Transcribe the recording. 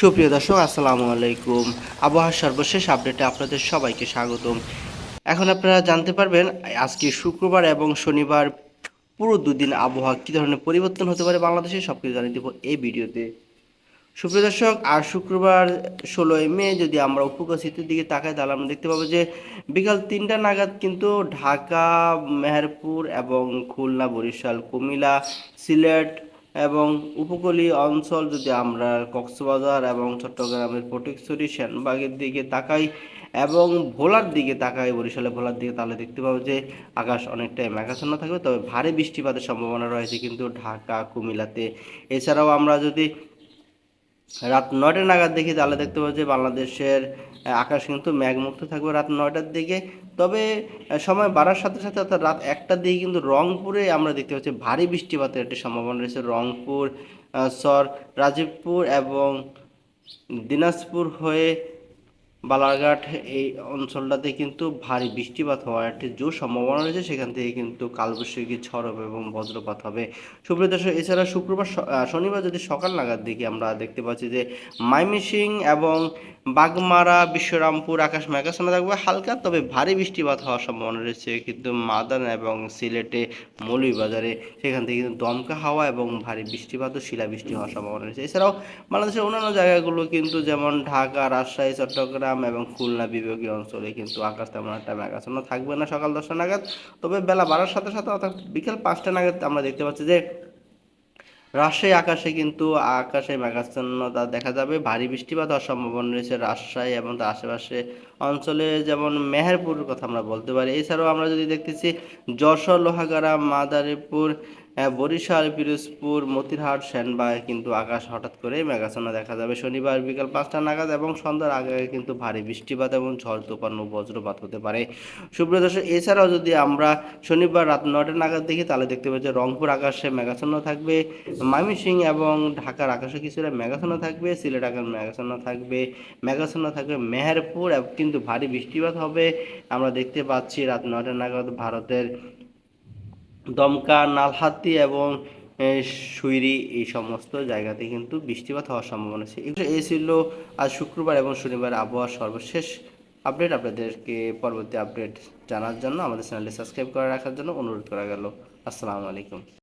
সুপ্রিয় দর্শক, আসসালামু আলাইকুম। আবহাওয়ার সর্বশেষ আপডেটে আপনাদের সবাইকে স্বাগতম। এখন আপনারা জানতে পারবেন, আজকে শুক্রবার এবং শনিবার পুরো দুদিন আবহাওয়া কী ধরনের পরিবর্তন হতে পারে বাংলাদেশে সব কিছু জানিয়ে দেবো এই ভিডিওতে। সুপ্রিয় দর্শক, আর শুক্রবার ষোলোই মে, যদি আমরা উপকূলের দিকে তাকাই, তাহলে আমরা দেখতে পাবো যে বিকাল তিনটা নাগাদ কিন্তু ঢাকা, মেহেরপুর এবং খুলনা, বরিশাল, কুমিল্লা, সিলেট এবং উপকূলীয় অঞ্চল যদি আমরা কক্সবাজার এবং চট্টগ্রামের ফটিকছড়ি, সেনবাগের দিকে তাকাই এবং ভোলার দিকে তাকাই, বরিশালে ভোলার দিকে, তাহলে দেখতে পাবো যে আকাশ অনেকটাই মেঘাচ্ছন্ন থাকবে। তবে ভারী বৃষ্টিপাতের সম্ভাবনা রয়েছে কিন্তু ঢাকা কুমিলাতে এছাড়াও আমরা যদি রাত নয়টা নাগাদ দেখি তাহলে দেখতে পাবো যে বাংলাদেশের আকাশ কিন্তু মেঘমুক্ত থাকবে রাত নয়টার দিকে। তবে সময় বাড়ার সাথে সাথে অর্থাৎ রাত একটার দিকে কিন্তু রংপুরে আমরা দেখতে পাচ্ছি ভারী বৃষ্টিপাতের একটি সম্ভাবনা রয়েছে। রংপুর সর, রাজীবপুর এবং দিনাজপুর হয়ে বালারঘাট এই অঞ্চলটাতে কিন্তু ভারী বৃষ্টিপাত হওয়ার একটি জোর সম্ভাবনা রয়েছে। সেখান থেকে কিন্তু কালবৈশাখী ঝড় হবে এবং বজ্রপাত হবে। সুপ্রিয় দর্শক, এছাড়া শুক্রবার শনিবার যদি সকাল নাগাদ দিকে আমরা দেখতে পাচ্ছি যে মাইমিসিং এবং বাগমারা, বিশ্বরামপুর, আকাশ মেঘাচ্ছন্ন থাকবে। হালকা তবে ভারী বৃষ্টিপাত হওয়ার সম্ভাবনা রয়েছে। কিন্তু মাদান এবং সিলেটে মৌলভীবাজারে সেখান থেকে কিন্তু দমকা হাওয়া এবং ভারী বৃষ্টিপাত ও শিলাবৃষ্টি হওয়ার সম্ভাবনা রয়েছে। এছাড়াও বাংলাদেশের অন্যান্য জায়গাগুলো কিন্তু যেমন ঢাকা, রাজশাহী, চট্টগ্রাম এবং খুলনা বিভাগীয় অঞ্চলে কিন্তু আকাশ তেমন একটা মেঘাচ্ছন্ন থাকবে না সকাল দশটা নাগাদ। তবে বেলা বাড়ার সাথে সাথে অর্থাৎ বিকেল পাঁচটা নাগাদ আমরা দেখতে পাচ্ছি যে রাজশাহী আকাশে কিন্তু আকাশে মেঘাচ্ছন্নতা দেখা যাবে। ভারী বৃষ্টিপাত হওয়ার সম্ভাবনা রয়েছে রাজশাহী এবং তার আশেপাশে অঞ্চলে যেমন মেহেরপুরের কথা আমরা বলতে পারি। এছাড়াও আমরা যদি দেখতেছি যশোর, লোহাগাড়া, মাদারীপুর বরিশাল, পিরোজপুর, মতিরহাট সেনবাগ কিন্তু আকাশ হঠাৎ করে মেঘাচ্ছন্ন দেখা যাবে। শনিবার বিকাল পাঁচটা নাগাদ এবং সন্ধ্যার আগে কিন্তু ভারী বৃষ্টিপাত এবং ঝড়, তুফান ও বজ্রপাত হতে পারে। দর্শক, এছাড়াও যদি আমরা শনিবার রাত নয়টা নাগাদ দেখি, তাহলে দেখতে পাচ্ছি রংপুর আকাশে মেঘাচ্ছন্ন থাকবে। ময়মনসিংহ এবং ঢাকার আকাশে কিছুটা মেঘাচ্ছন্ন থাকবে। সিলেট আকাশ মেঘাচ্ছন্ন থাকবে মেঘাচ্ছন্ন থাকবে মেহেরপুর, কিন্তু ভারী বৃষ্টিপাত হবে। আমরা দেখতে পাচ্ছি রাত নয়টা নাগাদ ভারতের দমকা নালহাতি এবং এ, সুইরি এই সমস্ত জায়গাতে কিন্তু বৃষ্টিপাত হওয়ার সম্ভাবনা আছে। এগুলো এই ছিল আজ শুক্রবার এবং শনিবার আবহাওয়ার সর্বশেষ আপডেট। আপনাদেরকে পরবর্তী আপডেট জানার জন্য আমাদের চ্যানেলটি সাবস্ক্রাইব করে রাখার জন্য অনুরোধ করা গেল। আসসালামু আলাইকুম।